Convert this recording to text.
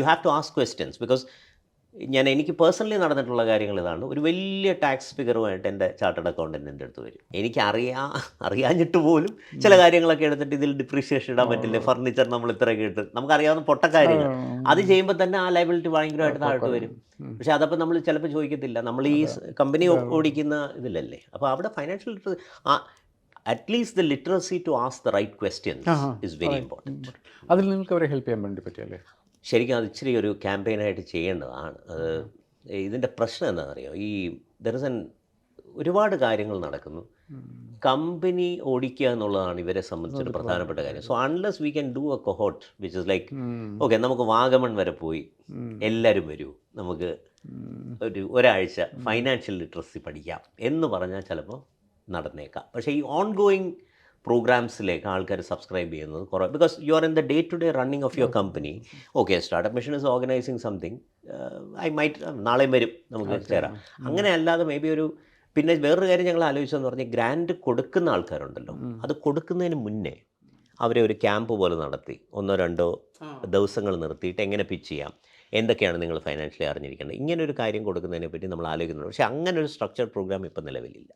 You have to ask questions because ഞാൻ എനിക്ക് personally നടന്നിട്ടുള്ള കാര്യങ്ങൾ ഇതാണ്. ഒരു വലിയ ടാക്സ് ഫിഗറുമായിട്ട് എന്റെ ചാർട്ടേഡ് അക്കൗണ്ടന്റ് എന്റെ അടുത്ത് വരും. എനിക്ക് അറിയാ അറിയാഞ്ഞിട്ട് പോലും ചില കാര്യങ്ങളൊക്കെ എടുത്തിട്ട് ഇതിൽ ഡിപ്രീഷിയേഷൻ ഇടാൻ പറ്റില്ല ഫർണിച്ചർ നമ്മൾ ഇത്രയൊക്കെ ഇട്ട് നമുക്കറിയാവുന്ന പൊട്ട കാര്യങ്ങൾ. അത് ചെയ്യുമ്പോൾ തന്നെ ആ ലൈബിലിറ്റി ഭയങ്കരമായിട്ട് താഴ്ത്തു വരും. പക്ഷേ അതപ്പോൾ നമ്മൾ ചിലപ്പോൾ ചോദിക്കത്തില്ല. നമ്മൾ ഈ കമ്പനി ഓടിക്കുന്ന ഇതിലല്ലേ. അപ്പോൾ അവിടെ financial at least the literacy to ask the right questions is very important അതിൽ നിങ്ങൾക്ക് അവരെ ഹെൽപ്പ് ചെയ്യാൻ വേണ്ടി പറ്റിയല്ലേ? ശരിക്കും അത് ഇച്ചിരി ഒരു ക്യാമ്പയിനായിട്ട് ചെയ്യേണ്ടതാണ്. അത് ഇതിന്റെ പ്രശ്നം എന്താണെന്നറിയോ? ഈ ദർസൻ ഒരുപാട് കാര്യങ്ങൾ നടക്കുന്നു. കമ്പനി ഓടിക്കുക എന്നുള്ളതാണ് ഇവരെ സംബന്ധിച്ചൊരു പ്രധാനപ്പെട്ട കാര്യം. So unless we can do a cohort which is like okay നമുക്ക് വാഗമൺ വരെ പോയി എല്ലാവരും വരൂ. നമുക്ക് ഒരു ഒരാഴ്ച ഫൈനാൻഷ്യൽ ലിറ്ററസി പഠിക്കാം എന്ന് പറഞ്ഞാൽ ചിലപ്പോൾ നടന്നേക്കാം. പക്ഷേ ഈ ഓൺ ഗോയിങ് പ്രോഗ്രാംസിലേക്ക് ആൾക്കാർ സബ്സ്ക്രൈബ് ചെയ്യുന്നത് കുറവ്. Because you are in the day to day running of your company okay startup mission is organising something I might നാളെ വരും. നമുക്ക് ചേരാം അങ്ങനെ അല്ലാതെ മേ ബി ഒരു പിന്നെ വേറൊരു കാര്യം ഞങ്ങൾ ആലോചിച്ചതെന്ന് പറഞ്ഞാൽ ഗ്രാൻഡ് കൊടുക്കുന്ന ആൾക്കാരുണ്ടല്ലോ. അത് കൊടുക്കുന്നതിന് മുന്നേ അവരെ ഒരു ക്യാമ്പ് പോലെ നടത്തി. ഒന്നോ രണ്ടോ ദിവസങ്ങൾ നിർത്തിയിട്ട് എങ്ങനെ പിച്ച് ചെയ്യാം? എന്തൊക്കെയാണ് നിങ്ങൾ ഫൈനാൻഷ്യലി അറിഞ്ഞിരിക്കേണ്ടത്? ഇങ്ങനെ ഒരു കാര്യം കൊടുക്കുന്നതിനെ പറ്റി നമ്മൾ ആലോചിക്കുന്നുണ്ട്. പക്ഷേ അങ്ങനെ ഒരു സ്ട്രക്ചർ പ്രോഗ്രാം ഇപ്പം നിലവിലില്ല.